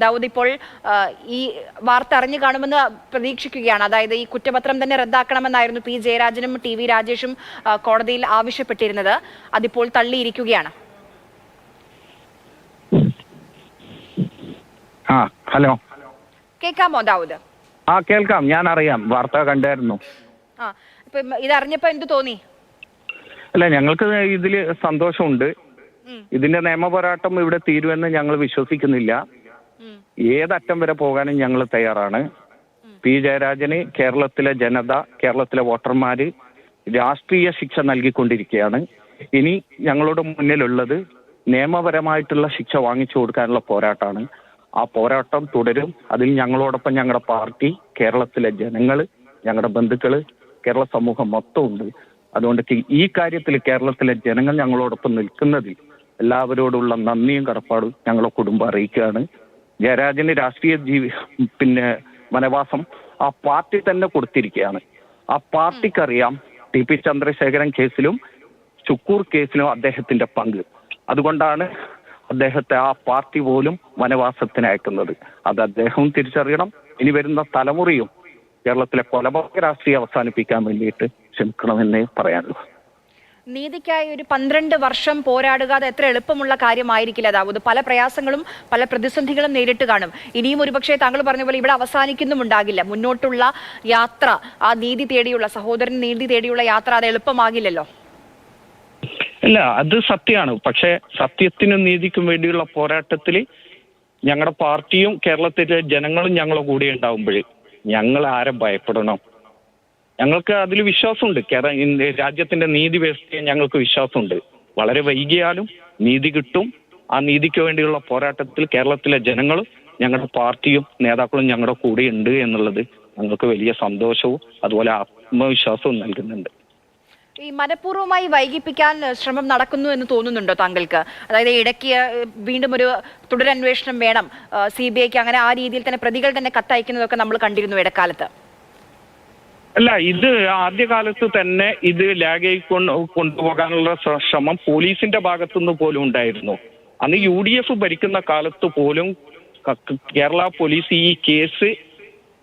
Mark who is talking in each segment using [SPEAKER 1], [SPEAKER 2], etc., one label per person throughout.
[SPEAKER 1] ദാവൂദ് ഇപ്പോൾ ഈ വാർത്ത അറിഞ്ഞു കാണുമെന്ന് പ്രതീക്ഷിക്കുകയാണ്. അതായത് ഈ കുറ്റപത്രം തന്നെ റദ്ദാക്കണമെന്നായിരുന്നു പി. ജയരാജനും ടി. വി. രാജേഷും കോടതിയിൽ ആവശ്യപ്പെട്ടിരുന്നത്. അതിപ്പോൾ തള്ളിയിരിക്കുകയാണ്.
[SPEAKER 2] ഹലോ.
[SPEAKER 1] കേൾക്കാമോ ദാവൂദ്?
[SPEAKER 2] ആ കേൾക്കാം. ഞാൻ അറിയാം. വാർത്ത കണ്ടായിരുന്നു.
[SPEAKER 1] ആ ഇപ്പൊ ഇതറിഞ്ഞപ്പോ എന്ത് തോന്നി?
[SPEAKER 2] അല്ല ഞങ്ങൾക്ക് ഇതിൽ സന്തോഷമുണ്ട്. ഇതിന്റെ നിയമപോരാട്ടം ഇവിടെ തീരുമെന്ന് ഞങ്ങൾ വിശ്വസിക്കുന്നില്ല. ഏതറ്റം വരെ പോകാനും ഞങ്ങൾ തയ്യാറാണ്. പി ജയരാജന് കേരളത്തിലെ ജനത കേരളത്തിലെ വോട്ടർമാര് രാഷ്ട്രീയ ശിക്ഷ നൽകിക്കൊണ്ടിരിക്കുകയാണ് ഇനി ഞങ്ങളുടെ മുന്നിലുള്ളത് നിയമപരമായിട്ടുള്ള ശിക്ഷ വാങ്ങിച്ചു കൊടുക്കാനുള്ള പോരാട്ടമാണ് ആ പോരാട്ടം തുടരും. അതിൽ ഞങ്ങളോടൊപ്പം ഞങ്ങളുടെ പാർട്ടി കേരളത്തിലെ ജനങ്ങൾ ഞങ്ങളുടെ ബന്ധുക്കൾ കേരള സമൂഹം മൊത്തം ഉണ്ട് അതുകൊണ്ട് ഈ- ഈ കാര്യത്തിൽ കേരളത്തിലെ ജനങ്ങൾ ഞങ്ങളോടൊപ്പം നിൽക്കുന്നതിൽ എല്ലാവരോടുള്ള നന്ദിയും കടപ്പാടും ഞങ്ങളുടെ കുടുംബം അറിയിക്കുകയാണ്. ജയരാജന് രാഷ്ട്രീയ ജീവി പിന്നെ വനവാസം ആ പാർട്ടി തന്നെ കൊടുത്തിരിക്കുകയാണ്. ആ പാർട്ടിക്കറിയാം ടി പി ചന്ദ്രശേഖരൻ കേസിലും ചുക്കൂർ കേസിലും അദ്ദേഹത്തിന്റെ പങ്ക്. അതുകൊണ്ടാണ് അദ്ദേഹത്തെ ആ പാർട്ടി പോലും വനവാസത്തിന് അയക്കുന്നത്. അത് അദ്ദേഹവും തിരിച്ചറിയണം. ഇനി വരുന്ന തലമുറയും കേരളത്തിലെ കൊലപാതക രാഷ്ട്രീയം അവസാനിപ്പിക്കാൻ വേണ്ടിയിട്ട് ശ്രമിക്കണമെന്നേ പറയാനുള്ളൂ.
[SPEAKER 1] നീതിക്കായി ഒരു പന്ത്രണ്ട് വർഷം പോരാടുക അത് എത്ര എളുപ്പമുള്ള കാര്യമായിരിക്കില്ല ദാവൂദ്. പല പ്രയാസങ്ങളും പല പ്രതിസന്ധികളും നേരിട്ട് കാണും. ഇനിയും ഒരുപക്ഷെ താങ്കൾ പറഞ്ഞ പോലെ ഇവിടെ അവസാനിക്കുന്നുമുണ്ടാകില്ല. മുന്നോട്ടുള്ള യാത്ര ആ നീതി തേടിയുള്ള സഹോദരൻ നീതി തേടിയുള്ള യാത്ര അത് എളുപ്പമാകില്ലല്ലോ?
[SPEAKER 2] അല്ല അത് സത്യമാണ്. പക്ഷെ സത്യത്തിനും നീതിക്കും വേണ്ടിയുള്ള പോരാട്ടത്തിൽ ഞങ്ങളുടെ പാർട്ടിയും കേരളത്തിലെ ജനങ്ങളും ഞങ്ങളുടെ കൂടെ ഉണ്ടാവുമ്പോൾ ഞങ്ങൾ ആരെ ഭയപ്പെടണം. ഞങ്ങൾക്ക് അതിൽ വിശ്വാസമുണ്ട്. രാജ്യത്തിന്റെ നീതി വ്യവസ്ഥയെ ഞങ്ങൾക്ക് വിശ്വാസമുണ്ട്. വളരെ വൈകിയാലും നീതി കിട്ടും. ആ നീതിക്ക് വേണ്ടിയുള്ള പോരാട്ടത്തിൽ കേരളത്തിലെ ജനങ്ങളും ഞങ്ങളുടെ പാർട്ടിയും നേതാക്കളും ഞങ്ങളുടെ കൂടെ ഉണ്ട് എന്നുള്ളത് ഞങ്ങൾക്ക് വലിയ സന്തോഷവും അതുപോലെ ആത്മവിശ്വാസവും നൽകുന്നുണ്ട്.
[SPEAKER 1] ഈ മനഃപൂർവമായി വൈകിപ്പിക്കാൻ ശ്രമം നടക്കുന്നു എന്ന് തോന്നുന്നുണ്ടോ താങ്കൾക്ക്? അതായത് ഇടയ്ക്ക് വീണ്ടും ഒരു തുടരന്വേഷണം വേണം. സി ബി ഐക്ക് അങ്ങനെ ആ രീതിയിൽ തന്നെ പ്രതികൾ തന്നെ കത്തയക്കുന്നതൊക്കെ നമ്മൾ കണ്ടിരുന്നു ഇടക്കാലത്ത്.
[SPEAKER 2] അല്ല ഇത് ആദ്യകാലത്ത് തന്നെ ഇത് ലാഗായി കൊണ്ട് കൊണ്ടുപോകാനുള്ള ശ്രമം പോലീസിന്റെ ഭാഗത്തുനിന്ന് പോലും ഉണ്ടായിരുന്നു. അന്ന് യു ഡി എഫ് ഭരിക്കുന്ന കാലത്ത് പോലും കേരള പോലീസ് ഈ കേസ്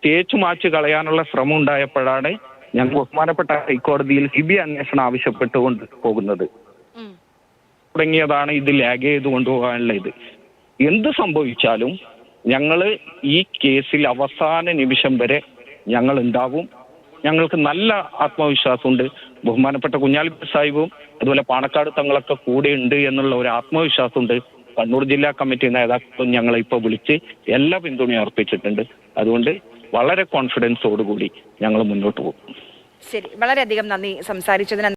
[SPEAKER 2] തേച്ചു മാച്ച് കളയാനുള്ള ശ്രമം ഉണ്ടായപ്പോഴാണ് ഞങ്ങൾ ബഹുമാനപ്പെട്ട ഹൈക്കോടതിയിൽ സി ബി അന്വേഷണം ആവശ്യപ്പെട്ടുകൊണ്ട് പോകുന്നത്. തുടങ്ങിയതാണ് ഇത് ലാഗ് ചെയ്ത് കൊണ്ടുപോകാനുള്ള ഇത്. എന്ത് സംഭവിച്ചാലും ഞങ്ങൾ ഈ കേസിൽ അവസാന നിമിഷം വരെ ഞങ്ങൾ ഉണ്ടാവും ഞങ്ങൾക്ക് നല്ല ആത്മവിശ്വാസമുണ്ട്. ബഹുമാനപ്പെട്ട കുഞ്ഞാലിപ്പ സാഹിബും അതുപോലെ പാണക്കാട് തങ്ങളൊക്കെ കൂടെ ഉണ്ട് എന്നുള്ള ഒരു ആത്മവിശ്വാസമുണ്ട്. കണ്ണൂർ ജില്ലാ കമ്മിറ്റി നേതാക്കളും ഞങ്ങളെ ഇപ്പോൾ വിളിച്ച് എല്ലാ പിന്തുണയും അർപ്പിച്ചിട്ടുണ്ട്. അതുകൊണ്ട് വളരെ കോൺഫിഡൻസോടുകൂടി ഞങ്ങൾ മുന്നോട്ട് പോകും.
[SPEAKER 1] ശരി. വളരെയധികം നന്ദി സംസാരിച്ചതിന്.